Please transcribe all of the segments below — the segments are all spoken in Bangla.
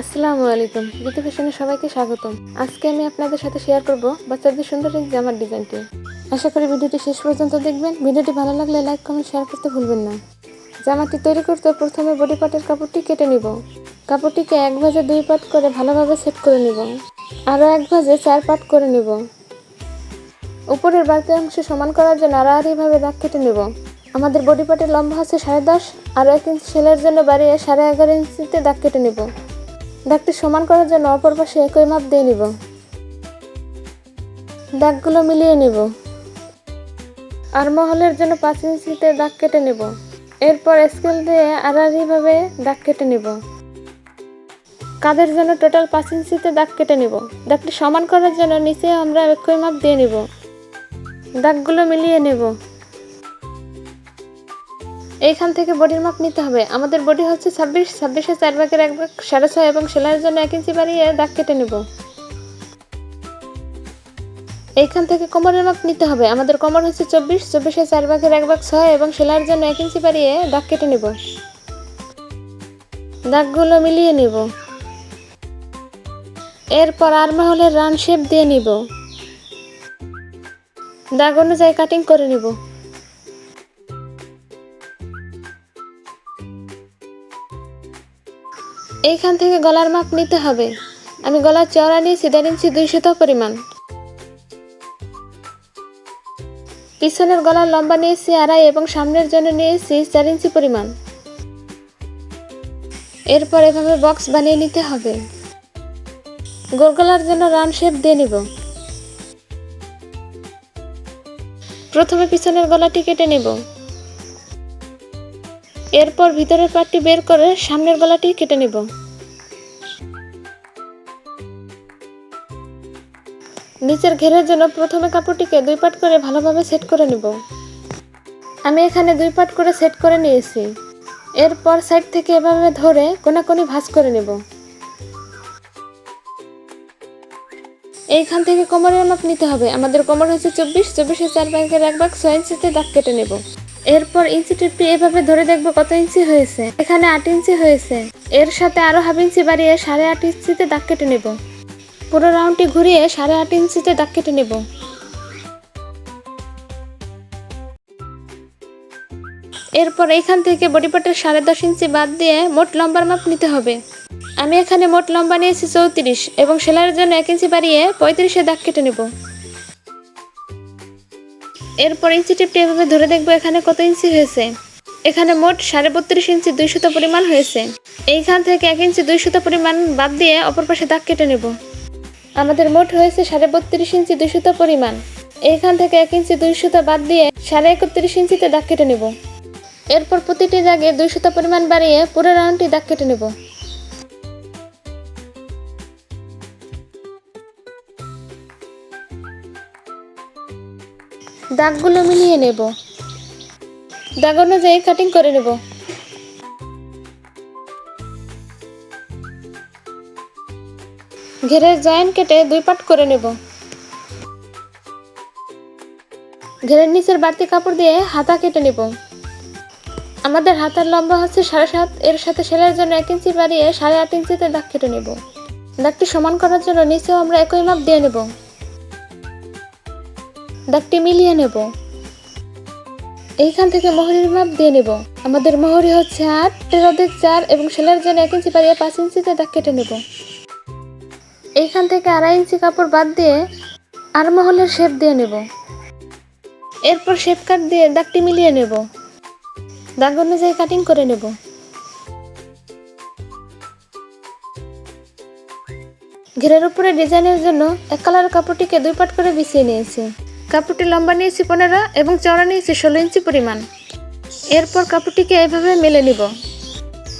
আসসালামু আলাইকুম। ঋতু ফ্যাশনে সবাইকে স্বাগতম। আজকে আমি আপনাদের সাথে শেয়ার করব বাচ্চাদের সুন্দর এক জামার ডিজাইনটি। আশা করি ভিডিওটি শেষ পর্যন্ত দেখবেন। ভিডিওটি ভালো লাগলে লাইক কমেন্ট শেয়ার করতে ভুলবেন না। জামাটি তৈরি করতে প্রথমে বডি পার্টের কাপড়টি কেটে নিব। কাপড়টিকে এক ভাজে দুই পাট করে ভালোভাবে সেট করে নিব। আরও এক ভাজে চার পাট করে নিব। উপরের বাকি অংশ সমান করার জন্য আড়াআড়িভাবে দাগ কেটে নেব। আমাদের বডি পার্টের লম্বা হচ্ছে সাড়ে দশ, আরও এক ইঞ্চি সেলের জন্য বাড়িয়ে সাড়ে এগারো ইঞ্চিতে দাগ কেটে নেব। দাগটি সমান করার জন্য অপর পাশে একই মাপ দিয়ে নিব। দাগগুলো মিলিয়ে নিব। আর মহলের জন্য পাঁচ ইঞ্চিতে দাগ কেটে নেব। এরপর স্কেল দিয়ে আড়াআড়িভাবে দাগ কেটে নেব। কাদের জন্য টোটাল পাঁচ ইঞ্চিতে দাগ কেটে নিব? দাগটি সমান করার জন্য নিচে আমরা একই মাপ দিয়ে নিব। দাগগুলো মিলিয়ে নেব। এইখান থেকে বডির মাপ নিতে হবে। আমাদের বডি হচ্ছে ছাব্বিশ, ছাব্বিশে চার ভাগের এক ভাগ সাড়ে ছয় এবং সেলাইয়ের জন্য এক ইঞ্চি বাড়িয়ে দাগ কেটে নেব। এইখান থেকে কোমরের মাপ নিতে হবে। আমাদের কোমর হচ্ছে চব্বিশ, চব্বিশে চার ভাগের এক ভাগ ছয় এবং সেলাইয়ের জন্য এক ইঞ্চি বাড়িয়ে দাগ কেটে নেব। দাগগুলো মিলিয়ে নেব। এরপর আরমাহলের রান শেপ দিয়ে নিব। দাগ অনুযায়ী কাটিং করে নিব। এইখান থেকে গলার মাপ নিতে হবে। আমি গলার চওড়া নিয়েছি দেড় ইঞ্চি দুইশত পরিমাণ। পিছনের গলার লম্বা নিয়েছি আড়াই এবং সামনের জন্য নিয়েছি চার ইঞ্চি পরিমাণ। এরপর এভাবে বক্স বানিয়ে নিতে হবে। গোল গলার জন্য রাউন্ড শেপ দিয়ে নিব। প্রথমে পিছনের গলাটি কেটে নেব। এরপর ভিতরের পাটটি বের করে সামনের গলাটি কেটে নেব। নিচের ঘেরের জন্য প্রথমে কাপড়টিকে দুই পাট করে ভালোভাবে সেট করে নেব। আমি এখানে দুই পাট করে সেট করে নিয়েছি। এরপর সাইড থেকে এভাবে ধরে কোনাকুনি ভাঁজ করে নেব। এইখান থেকে কোমরের মাপ নিতে হবে। আমাদের কোমর হচ্ছে চব্বিশ, চব্বিশে চার ব্যাংকের এক ভাগ, ছয় ইঞ্চিতে দাগ কেটে নেব। এরপর ইঞ্চি টিপটি এভাবে ধরে দেখব কত ইঞ্চি হয়েছে। এখানে আট ইঞ্চি হয়েছে। এর সাথে আরও হাফ ইঞ্চি বাড়িয়ে সাড়ে আট ইঞ্চিতে দাগ কেটে নেব। পুরো রাউন্ডটি ঘুরিয়ে সাড়ে আট ইঞ্চিতে দাগ কেটে নেব। এরপর এখান থেকে বডি পার্টের সাড়ে দশ ইঞ্চি বাদ দিয়ে মোট লম্বার মাপ নিতে হবে। আমি এখানে মোট লম্বা নিয়েছি চৌত্রিশ এবং সেলাইয়ের জন্য এক ইঞ্চি বাড়িয়ে পঁয়ত্রিশে দাগ কেটে নেব। এরপর ইঞ্চি টিপটি এভাবে ধরে দেখব এখানে কত ইঞ্চি হয়েছে। এখানে মোট সাড়ে বত্রিশ ইঞ্চি দুই দুইশত পরিমাণ হয়েছে। এইখান থেকে এক ইঞ্চি দুইশত পরিমাণ বাদ দিয়ে অপর পাশে দাগ কেটে নেব। আমাদের মোট হয়েছে সাড়ে বত্রিশ ইঞ্চি দুই দুইশত পরিমাণ। এইখান থেকে এক ইঞ্চি দুইশত বাদ দিয়ে সাড়ে একত্রিশ ইঞ্চিতে দাগ কেটে নেব। এরপর প্রতিটি দাগে দুইশত পরিমাণ বাড়িয়ে পুরো রাউন্ডটি দাগ কেটে নেব। দাগগুলো মিলিয়ে নেব। দাগ অনুযায়ী কাটিং করে নেব। ঘেরের জয়েন্ট কেটে দুই পাট করে নেব। ঘেরের নিচের বাড়তি কাপড় দিয়ে হাতা কেটে নেব। আমাদের হাতার লম্বা হচ্ছে সাড়ে সাত, এর সাথে সেলাইয়ের জন্য এক ইঞ্চি বাড়িয়ে সাড়ে আট ইঞ্চিতে দাগ কেটে নেব। দাগটি সমান করার জন্য নিচেও আমরা একই মাপ দিয়ে নেব। দাগটি মিলিয়ে নেব। এইখান থেকে মোহরির মাপ দিয়ে নেব। আমাদের মোহরি হচ্ছে আট অর্ধেক চার এবং সেলাইয়ের জন্য এক ইঞ্চি বাড়িয়ে পাঁচ ইঞ্চিতে দাগ কেটে নেব। এইখান থেকে আড়াই ইঞ্চি কাপড় বাদ দিয়ে আর মহলের শেপ দিয়ে নেব। এরপর শেপ কাট দিয়ে দাগটি মিলিয়ে নেব। দাগ অনুযায়ী কাটিং করে নেব। ঘেরের উপরে ডিজাইনের জন্য এক কালার কাপড়টিকে দুই পাট করে বিছিয়ে নিয়েছি। কাপড়টি লম্বা নিয়েছি পনেরো এবং চওড়া নিয়েছি ষোলো ইঞ্চি পরিমাণ। এরপর কাপড়টিকে এভাবে মেলে নিব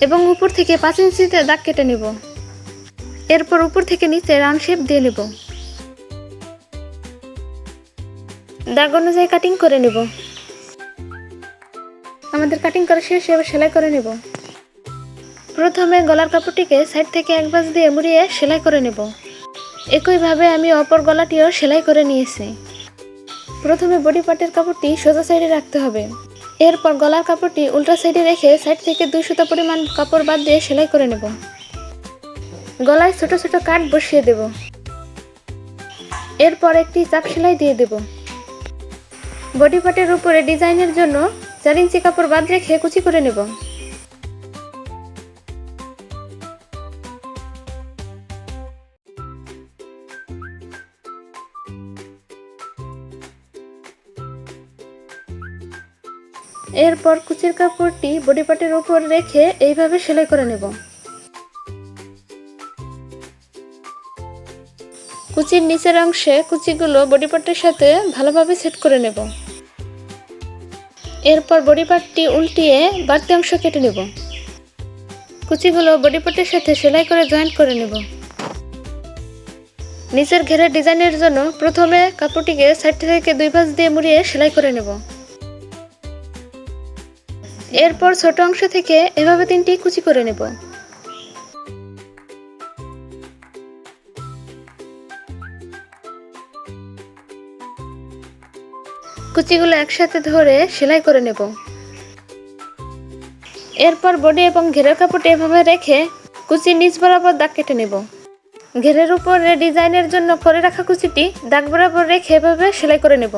এবং উপর থেকে পাঁচ ইঞ্চিতে দাগ কেটে নিব। এরপর উপর থেকে নিচে রাউন্ড শেপ দিয়ে নেব। দাগ অনুযায়ী কাটিং করে নেব। আমাদের কাটিং করা শেষ, এবার সেলাই করে নেব। প্রথমে গলার কাপড়টিকে সাইড থেকে এক বাজ দিয়ে মুড়িয়ে সেলাই করে নেব। একইভাবে আমি অপর গলাটিও সেলাই করে নিয়েছি। প্রথমে বডি পার্টের কাপড়টি সোজা সাইডে রাখতে হবে। এরপর গলার কাপড়টি উল্টা সাইডে রেখে সাইড থেকে দুই সুতা পরিমাণ কাপড় বাদ দিয়ে সেলাই করে নেব। গলায় ছোট ছোট কাট বসিয়ে দেব। এরপর একটি চাপ সেলাই দিয়ে দেব। বডি পার্টের উপরে ডিজাইনের জন্য চার ইঞ্চি কাপড় বাদ রেখে কুচি করে নেব। এরপর কুচির কাপড়টি বডি পার্টের উপর রেখে এইভাবে সেলাই করে নেব। কুচির নিচের অংশে কুচিগুলো বডি পার্টের সাথে ভালোভাবে সেট করে নেব। এরপর বডি পার্টটি উল্টিয়ে বাড়তি অংশ কেটে নেব। কুচিগুলো বডি পার্টের সাথে সেলাই করে জয়েন্ট করে নেব। নিচের ঘেরের ডিজাইনের জন্য প্রথমে কাপড়টিকে সাইড থেকে দুই ভাঁজ দিয়ে মুড়িয়ে সেলাই করে নেব। এরপর ছোট অংশ থেকে এভাবে তিনটি কুচি করে নেব। কুচিগুলো একসাথে ধরে সেলাই করে নেব। এরপর বডি এবং ঘেরের কাপড়টি এভাবে রেখে কুচির নিচ বরাবর দাগ কেটে নেব। ঘেরের উপরে ডিজাইনের জন্য করে রাখা কুচিটি দাগ বরাবর রেখে এভাবে সেলাই করে নেব।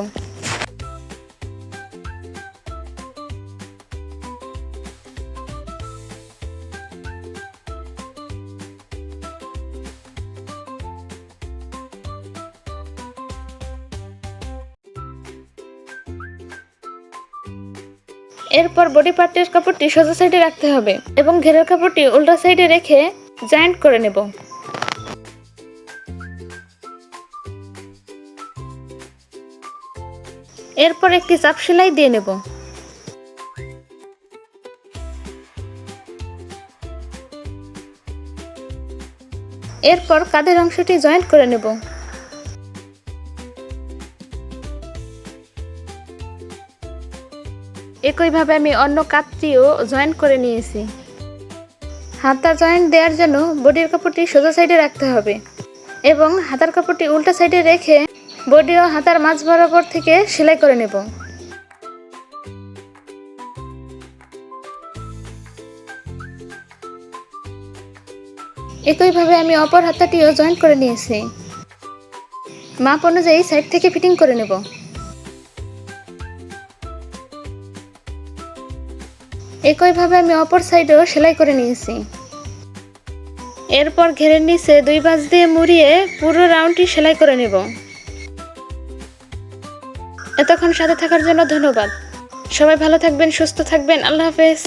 এরপর বডি পার্টের কাপড়টি সোজা সাইডে রাখতে হবে এবং ঘেরের কাপড়টি উল্টা সাইডে রেখে জয়েন্ট করে নেব। এরপর একটি চাপ সেলাই দিয়ে নেব। এরপর কাঁধের অংশটি জয়েন্ট করে নেব। একইভাবে আমি অন্য কাপটিও জয়েন্ট করে নিয়েছি। হাতা জয়েন্ট দেওয়ার জন্য বডির কাপড়টি সোজা সাইডে রাখতে হবে এবং হাতার কাপড়টি উল্টা সাইডে রেখে বডি ও হাতার মাঝ বরাবর থেকে সেলাই করে নেব। একইভাবে আমি অপর হাতাটিও জয়েন্ট করে নিয়েছি। মাপ অনুযায়ী সাইড থেকে ফিটিং করে নেব। একইভাবে আমি অপর সাইডেও সেলাই করে নিয়েছি। এরপর ঘেরের নিচে দুই বাজ দিয়ে মুড়িয়ে পুরো রাউন্ডটি সেলাই করে নেব। এতক্ষণ সাথে থাকার জন্য ধন্যবাদ। সবাই ভালো থাকবেন, সুস্থ থাকবেন। আল্লাহ হাফেজ।